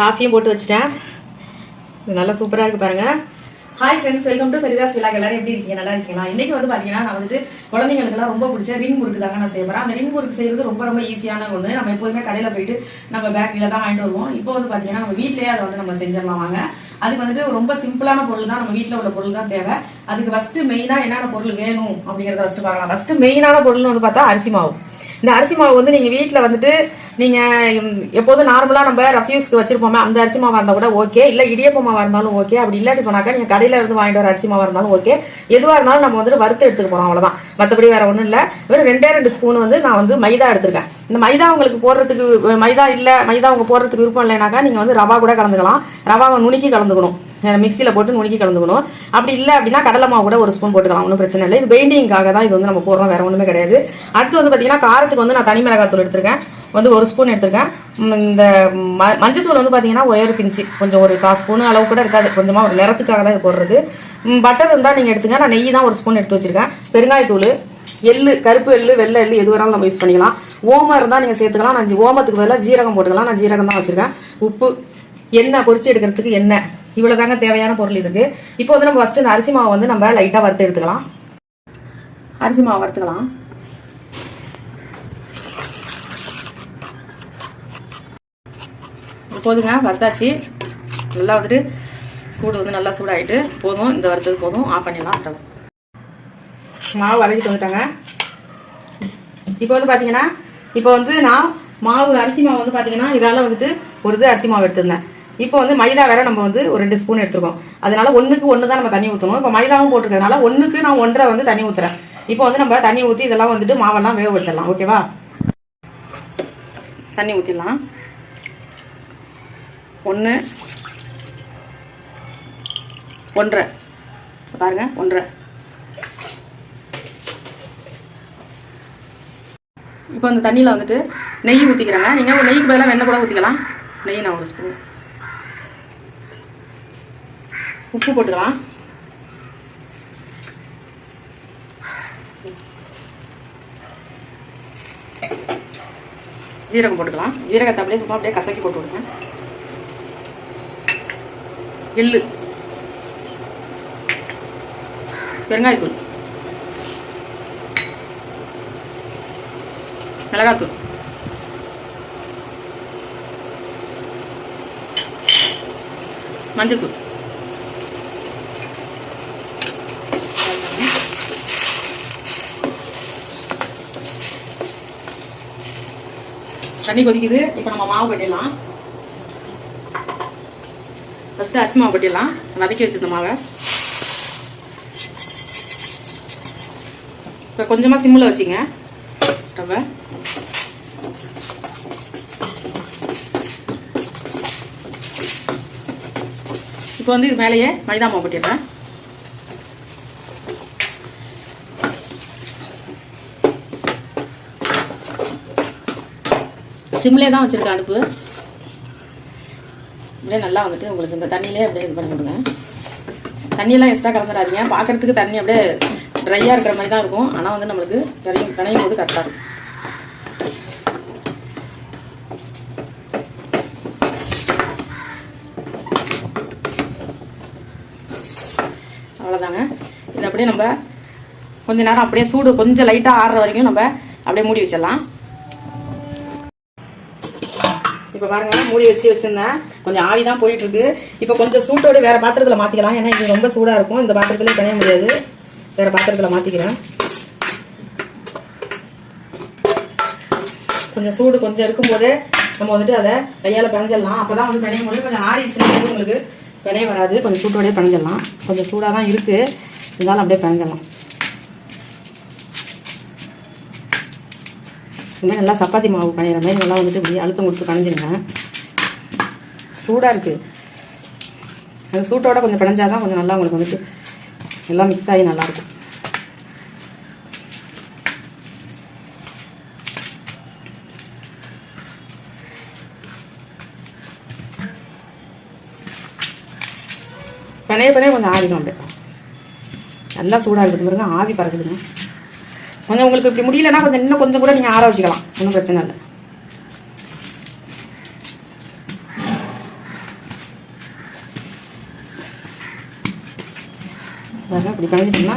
காஃபியும் போட்டு வச்சுட்டேன். இது நல்லா சூப்பராக இருக்கு பாருங்க. Hi friends welcome to Saritha's விழா எல்லாரும் எப்படி இருக்கீங்க? நல்லா இருக்கீங்களா? இன்னைக்கு வந்து பாத்தீங்கன்னா நான் வந்துட்டு குழந்தைங்களுக்குலாம் ரொம்ப பிடிச்ச ரிங் முறுக்கு தாங்க நான் செய்ய போறேன். அந்த ரிங் முறுக்கு செய்யறது ரொம்ப ரொம்ப ஈஸியான ஒன்று நம்ம எப்போதுமே கடையில போயிட்டு நம்ம பேக்கரியில தான் வாங்கிட்டு வருவோம். இப்போ வந்து பாத்தீங்கன்னா நம்ம வீட்லயே அதை வந்து நம்ம செஞ்சிடலாம் வாங்க. அதுக்கு வந்துட்டு ரொம்ப சிம்பிளான பொருள் தான் நம்ம வீட்டில் உள்ள பொருள் தான் தேவை. அதுக்கு ஃபர்ஸ்ட் மெயினா என்னென்ன பொருள் வேணும் அப்படிங்கறத ஃபர்ஸ்ட் பார்க்கலாம். ஃபர்ஸ்ட் மெயினான பொருள்னு வந்து பார்த்தா அரிசி மாவு. இந்த அரிசி மாவு வந்து நீங்கள் வீட்டில் வந்துட்டு நீங்கள் எப்போதும் நார்மலா நம்ம ரஃப்யூஸ்க்கு வச்சிருப்போமே அந்த அரிசி மாவா இருந்தா கூட ஓகே இல்ல இடியப்ப இருந்தாலும் ஓகே அப்படி இல்லாட்டி போனாக்கா நீங்க கடையில இருந்து வாங்கிட்டு வர அரிசி மாவா இருந்தாலும் ஓகே எதுவா இருந்தாலும் நம்ம வந்துட்டு வறுத்து எடுத்துக்க போறோம் அவ்வளவுதான். மத்தபடி வேற ஒண்ணும் இல்ல. வெறும் ரெண்டே ரெண்டு ஸ்பூன் வந்து நான் வந்து மைதா எடுத்திருக்கேன். இந்த மைதா உங்களுக்கு போடுறதுக்கு மைதா இல்ல மைதா உங்க போடுறதுக்கு விருப்பம் இல்லைனாக்கா நீங்க வந்து ரவா கூட கலந்துக்கலாம். ரவாவை நுணுக்கி கலந்துக்கணும். மிக்சியில் போட்டு நுணுக்கி கலந்துக்கணும். அப்படி இல்லை அப்படின்னா கடலை மாவு கூட ஒரு ஸ்பூன் போட்டுக்கலாம் ஒன்றும் பிரச்சனை இல்லை. இது பெயிண்டிங்காக தான் இது வந்து நம்ம போடுறோம் வேறு ஒன்றுமே கிடையாது. அடுத்து வந்து பார்த்தீங்கன்னா காரத்துக்கு வந்து நான் தனி மிளகாத்தூள் எடுத்திருக்கேன். வந்து ஒரு ஸ்பூன் எடுத்திருக்கேன். இந்த ம- மஞ்சத்தூள் வந்து பார்த்தீங்கன்னா ஒரே ஒரு பிஞ்சு. கொஞ்சம் ஒரு கால் ஸ்பூன் அளவு கூட இருக்காது. கொஞ்சமாக ஒரு நிறத்துக்காக தான் இது போடுறது. பட்டர் இருந்தால் நீங்கள் எடுத்துங்க. நான் நெய் தான் ஒரு ஸ்பூன் எடுத்து வச்சிருக்கேன். பெருங்காயத்தூள் எள்ளு கருப்பு எள்ளு வெள்ளை எள்ளு எது வேணாலும் நம்ம யூஸ் பண்ணிக்கலாம். ஓமம் இருந்தால் நீங்கள் சேர்த்துக்கலாம். நான் ஓமத்துக்கு பதிலாக ஜீரகம் போட்டுக்கலாம். நான் ஜீரகம் தான் வச்சுருக்கேன். உப்பு என்ன பொறிச்சு எடுக்கிறதுக்கு என்ன? இவ்வளோ தாங்க தேவையான பொருள் இதுக்கு. இப்போ வந்து நம்ம ஃபர்ஸ்ட் இந்த அரிசி மாவை வந்து நம்ம லைட்டா வறுத்து எடுத்துக்கலாம். அரிசி மாவு வறுத்துக்கலாம். போதுங்க வறுத்தாச்சு. நல்லா வந்துட்டு சூடு வந்து நல்லா சூடாயிட்டு போதும் இந்த வறுத்தது போதும். ஆஃப் பண்ணிடலாம் ஸ்டவ் மாவு வதக்கிட்டு வந்துட்டாங்க. இப்போ வந்து பாத்தீங்கன்னா இப்போ வந்து நான் மாவு அரிசி மாவு வந்து பாத்தீங்கன்னா இதால வந்துட்டு ஒரு இது அரிசி மாவு எடுத்திருந்தேன். இப்போ வந்து மைதா வேற நம்ம வந்து ஒரு ரெண்டு ஸ்பூன் எடுத்துருக்கோம். அதனால ஒண்ணுக்கு ஒன்று தான் நம்ம தண்ணி ஊற்றணும் இப்போ மைதாவும் போட்டிருக்கறதுனால ஒண்ணுக்கு நான் ஒன்றரை வந்து தண்ணி ஊற்றுறேன் இப்போ வந்து நம்ம தண்ணி ஊற்றி இதெல்லாம் வந்துட்டு மாவெல்லாம் வேக வச்சிடலாம். ஓகேவா? தண்ணி ஊற்றிடலாம் ஒன்று ஒன்றரை. பாருங்க ஒன்றரை. இப்போ அந்த தண்ணியில் வந்துட்டு நெய் ஊற்றிக்கிறேங்க நீங்கள் நெய்க்கு பதிலாக வெண்ணெய் கூட ஊற்றிக்கலாம் நெய் நான் ஒரு ஸ்பூன் உப்பு போட்டுக்கலாம். ஜீரகம் போட்டுக்கலாம். ஜீரகத்தை அப்படியே சும்மா அப்படியே கசக்கி போட்டு விடுங்க. எள்ளு. பெருங்காயத்தூள். மிளகாத்தூள். மஞ்சத்தூள். தண்ணி கொதிக்குது. இப்போ நம்ம மாவு பண்ணிடலாம் ஃபஸ்ட்டு அரிசி மாவு கட்டிடலாம். வதக்கி வச்சிருந்த மாவை. இப்போ கொஞ்சமாக சிம்மில் வச்சிங்க. ஸ்டவ்வை இப்போ வந்து இது மேலேயே மைதா மாவு கொட்டிடுறேன். சிம்லே தான் வச்சுருக்கேன் அடுப்பு. அப்படியே நல்லா வந்துட்டு உங்களுக்கு இந்த தண்ணியிலே அப்படியே இது பண்ணி விடுங்க தண்ணியெல்லாம் எக்ஸ்ட்ரா கலந்துடாதீங்க. பார்க்குறதுக்கு தண்ணி அப்படியே ட்ரையாக இருக்கிற மாதிரி தான் இருக்கும். ஆனால் வந்து நம்மளுக்கு பிணையும் பிணையும் போது கரெக்டாக இருக்கும். அவ்வளோதாங்க இது அப்படியே நம்ம கொஞ்ச நேரம் அப்படியே சூடு கொஞ்சம் லைட்டாக ஆறுற வரைக்கும் நம்ம அப்படியே மூடி வச்சிடலாம். பாருங்க மூடி வச்சு வச்சிருந்தேன். கொஞ்சம் ஆவி தான் போயிட்டு இருக்கு இப்போ கொஞ்சம் சூட்டோட வேற பாத்திரத்தில் மாற்றிக்கலாம் ஏன்னா இது ரொம்ப சூடாக இருக்கும். இந்த பாத்திரத்துல பிணைய முடியாது. வேற பாத்திரத்தில் மாற்றிக்கிறேன் கொஞ்சம் சூடு கொஞ்சம் இருக்கும்போதே நம்ம வந்துட்டு அதை கையால் பிணைஞ்சிடலாம். அப்போ தான் வந்து பிணையும் போது கொஞ்சம் ஆறிடுச்சுன்னா உங்களுக்கு பிணைய வராது. கொஞ்சம் சூட்டோடய பிணைஞ்சிடலாம். கொஞ்சம் சூடாக தான் இருக்குது இருந்தாலும் அப்படியே பிணைஞ்சிடலாம். இந்த மாதிரி நல்லா சப்பாத்தி மாவு பிணையிற மாதிரி நல்லா வந்துட்டு இப்படி அழுத்தம் கொடுத்து பிணைஞ்சிருங்க சூடாக இருக்குது அது சூட்டோட கொஞ்சம் பிணைஞ்சாதான் கொஞ்சம் நல்லா உங்களுக்கு வந்துட்டு எல்லாம் மிக்ஸ் ஆகி நல்லாயிருக்கும் பிணைய பிணைய கொஞ்சம் ஆறிடும் அப்படியே. நல்லா சூடாக இருக்குது பாருங்க ஆவி பறக்குதுங்க. கொஞ்சம் உங்களுக்கு இப்படி முடியலன்னா கொஞ்சம் இன்னும் கொஞ்சம் கூட நீங்கள் ஆற வச்சுக்கலாம் ஒன்றும் பிரச்சனை இல்லை. பாருங்க இப்படி கலந்துட்டோம்னா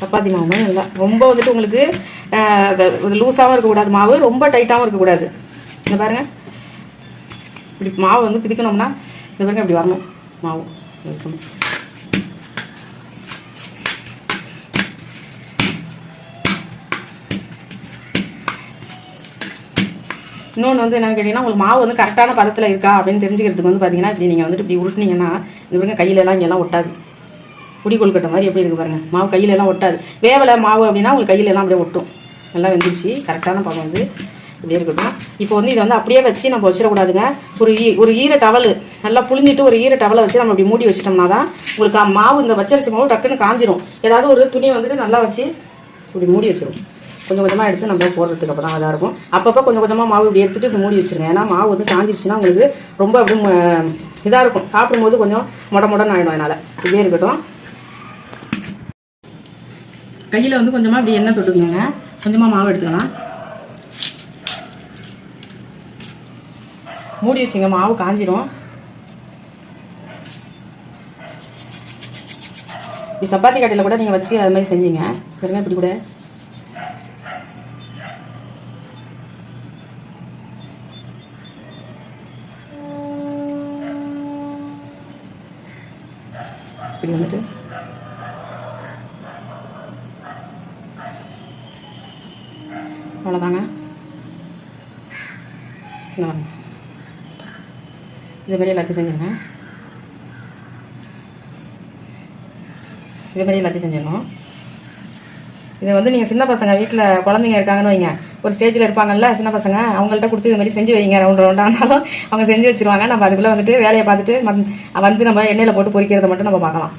சப்பாத்தி மாவு மாதிரி நல்லா ரொம்ப வந்துட்டு உங்களுக்கு லூஸாகவும் இருக்கக்கூடாது மாவு ரொம்ப டைட்டாகவும் இருக்கக்கூடாது இந்த பாருங்க. இப்படி மாவு வந்து பிதிக்கணும்னா இந்த பாருங்க இப்படி வரணும் மாவு. இருக்கணும் இன்னொன்று வந்து என்னன்னு கேட்டிங்கன்னா உங்களுக்கு மாவு வந்து கரெக்டான பதத்தில் இருக்கா அப்படின்னு தெரிஞ்சுக்கிறதுக்கு வந்து பார்த்தீங்கன்னா இப்படி நீங்கள் வந்துட்டு இப்படி உருட்டினீங்கன்னா இது பாருங்க கையிலலாம் எல்லாம் இங்கெல்லாம் ஒட்டாது. குடி கொழுக்கட்டை மாதிரி எப்படி இருக்கு பாருங்க. மாவு கையிலலாம் ஒட்டாது. வேவலை மாவு அப்படின்னா உங்களுக்கு கையிலலாம் அப்படியே ஒட்டும். நல்லா வெந்துருச்சு. கரெக்டான பதம் வந்து இப்படியே இருக்கட்டும். இப்போ வந்து இதை வந்து அப்படியே வச்சு நம்ம வச்சிடக்கூடாதுங்க. ஒரு ஈ ஒரு ஈர டவல் நல்லா புழிஞ்சிட்டு ஒரு ஈர டவலை வச்சு நம்ம அப்படி மூடி வச்சிட்டோம்னா தான் உங்களுக்கு மாவு இந்த வச்சரிசி மாவு டக்குன்னு காஞ்சிரும். ஏதாவது ஒரு துணி வந்துட்டு நல்லா வச்சு இப்படி மூடி வச்சிடும் கொஞ்சம் கொஞ்சமாக எடுத்து நம்ம போடுறதுக்கு அப்போ தான் இதாக இருக்கும். அப்பப்போ கொஞ்சம் கொஞ்சமாக மாவு இப்படி எடுத்துட்டு இப்படி மூடி வச்சுருங்க. ஏன்னா மாவு வந்து காஞ்சிருச்சுன்னா உங்களுக்கு ரொம்ப அப்படி இதாக இருக்கும். சாப்பிடும்போது கொஞ்சம் மொட மொடன்னு ஆகிடும் அதனால் இப்படியே இருக்கட்டும். கையில் வந்து கொஞ்சமாக இப்படி எண்ணெய் தொட்டுக்கோங்க. கொஞ்சமாக மாவு எடுத்துக்கலாம். மூடி வச்சுங்க. மாவு காஞ்சிரும். இப்படி சப்பாத்தி கட்டையில் கூட நீங்கள் வச்சு அது மாதிரி செஞ்சீங்க. பாருங்க இப்படி கூட. இப்படி அவ்வளோதாங்க இதுமாரி மாதிரி எல்லாத்தையும் செஞ்சுருங்க. இதுமாரி மாதிரி எல்லாத்தையும் செஞ்சிடணும். இதை வந்து நீங்கள் சின்ன பசங்க வீட்டில் குழந்தைங்க இருக்காங்கன்னு வைங்க. ஒரு ஸ்டேஜில் இருப்பாங்கல்ல சின்ன பசங்க அவங்கள்ட்ட கொடுத்து இது மாதிரி செஞ்சு வைங்க ரவுண்ட் ரவுண்டானாலும் அவங்க செஞ்சு வச்சிருவாங்க. நம்ம அதுக்குள்ளே வந்துட்டு வேலையை பார்த்துட்டு வந்து நம்ம எண்ணெயில் போட்டு பொறிக்கிறத மட்டும் நம்ம பார்க்கலாம்.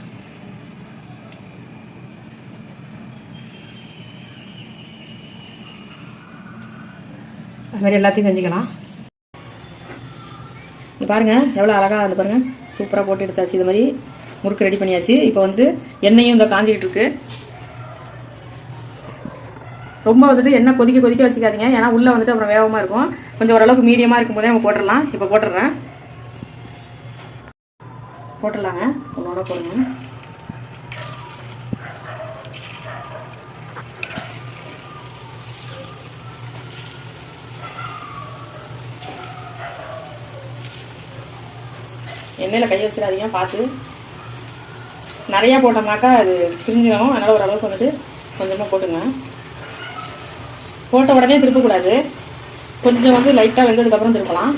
அது மாதிரி எல்லாத்தையும் செஞ்சுக்கலாம். இது பாருங்கள் எவ்வளோ அழகாக வந்து பாருங்க. சூப்பராக போட்டு எடுத்தாச்சு. இது மாதிரி முறுக்கு ரெடி பண்ணியாச்சு. இப்போ வந்துட்டு எண்ணெயும் இந்த காஞ்சிக்கிட்டு இருக்குது ரொம்ப வந்துட்டு என்ன கொதிக்க கொதிக்க வச்சுக்காதீங்க. ஏன்னா உள்ள வந்துட்டு அப்புறம் வேகமாக இருக்கும். கொஞ்சம் ஓரளவுக்கு மீடியமாக இருக்கும் போதே நம்ம போட்டுடலாம். இப்போ போட்டுடுறேன். போட்டுடலாங்க. உன்னோட போடுங்க. எண்ணெயில் கை வச்சிடாதீங்க பார்த்து. நிறையா போட்டோம்னாக்கா அது பிரிஞ்சிடும் அதனால் ஓரளவுக்கு வந்துட்டு கொஞ்சமாக போட்டுங்க போட்ட உடனே திருப்பக்கூடாது. கொஞ்சம் வந்து லைட்டாக வெந்ததுக்கப்புறம் திருப்பலாம்.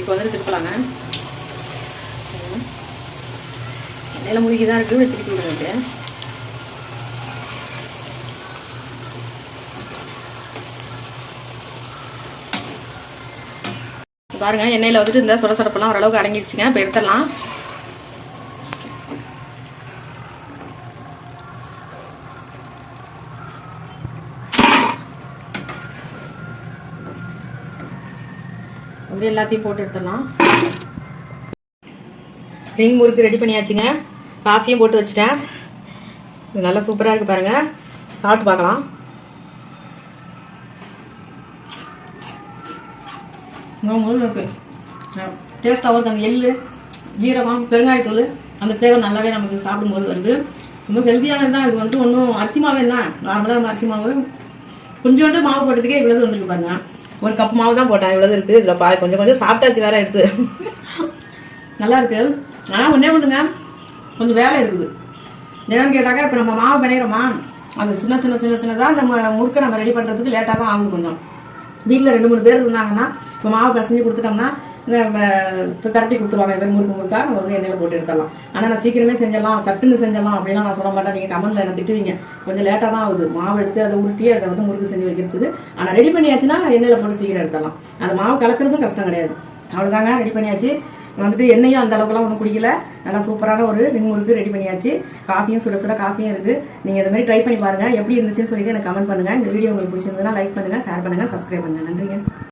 இப்போ வந்துட்டு திருப்பலாங்க. எண்ணெயில் முழுகி தான் இருக்குது திருப்பி விடுறது. பாருங்க எண்ணெயில் வந்துட்டு இந்த சுட சுடப்பெல்லாம் ஓரளவுக்கு அடங்கிடுச்சுங்க இப்போ எடுத்துடலாம். அப்படியே எல்லாத்தையும் போட்டு எடுத்துடலாம். ரிங் முறுக்கு ரெடி பண்ணியாச்சுங்க. காஃபியும் போட்டு வச்சுட்டேன். இது நல்லா சூப்பராக இருக்குது பாருங்கள் சாப்பிட்டு பார்க்கலாம். முதல்ல இருக்கு. டேஸ்ட்டாகவும் இருக்குது அந்த எள்ளு ஜீரகம் பெருங்காயத்தூள் அந்த ஃப்ளேவர் நல்லாவே நமக்கு சாப்பிடும்போது வருது ரொம்ப ஹெல்த்தியானது தான். இது வந்து ஒன்றும் அரிசி மாவு என்ன நார்மலாக நம்ம அரிசி மாவு. கொஞ்சோண்டு மாவு போட்டதுக்கே இவ்வளோ வந்துருக்கு பாருங்க. ஒரு கப் மாவு தான் போட்டேன். இவ்வளோ இருக்குது. இதில் பா கொஞ்சம் கொஞ்சம் சாப்பிட்டாச்சு வேற எடுத்து. நல்லா இருக்கு. ஆனால் ஒன்றே ஒன்றுங்க கொஞ்சம் வேலை இருக்குது. என்னன்னு கேட்டாக்கா இப்போ நம்ம மாவு பிணையிறோமா அது சின்ன சின்ன சின்ன சின்னதாக நம்ம முறுக்கை நம்ம ரெடி பண்ணுறதுக்கு லேட்டாக தான் ஆகும் கொஞ்சம். வீட்டில் ரெண்டு மூணு பேர் இருந்தாங்கன்னா இப்போ மாவு பிசைஞ்சு கொடுத்துட்டோம்னா இப்போ திரட்டி கொடுத்துருவாங்க இந்த முறுக்கு முறுக்கா நம்ம வந்து எண்ணெயில் போட்டு எடுத்துடலாம். ஆனால் நான் சீக்கிரமே செஞ்சிடலாம் சட்டுன்னு செஞ்சிடலாம் அப்படிலாம் நான் சொல்ல மாட்டேன். நீங்கள் கமெண்ட்ல என்ன திட்டுவீங்க. கொஞ்சம் லேட்டாக தான் ஆகுது. மாவு எடுத்து அதை உருட்டி அதை வந்து முறுக்கு செஞ்சு வைக்கிறதுக்கு. ஆனால் ரெடி பண்ணியாச்சுன்னா எண்ணெயில் போட்டு சீக்கிரம் எடுத்துடலாம். அந்த மாவு கலக்கிறதும் கஷ்டம் கிடையாது. அவ்வளோதாங்க ரெடி பண்ணியாச்சு. வந்துட்டு எண்ணெயும் அந்த அளவுக்குலாம் ஒன்றும் குடிக்கல. நல்லா சூப்பரான ஒரு ரிங் முறுக்கு ரெடி பண்ணியாச்சு. காஃபியும் சுட சுட காஃபியும் இருக்கு. நீங்க இந்த மாதிரி ட்ரை பண்ணி பாருங்க. எப்படி இருந்துச்சுன்னு சொல்லிட்டு எனக்கு கமெண்ட் பண்ணுங்க. இந்த வீடியோ உங்களுக்கு பிடிச்சிருந்ததுன்னா லைக் பண்ணுங்க ஷேர் பண்ணுங்க சப்ஸ்கிரைப் பண்ணுங்க. நன்றிங்க.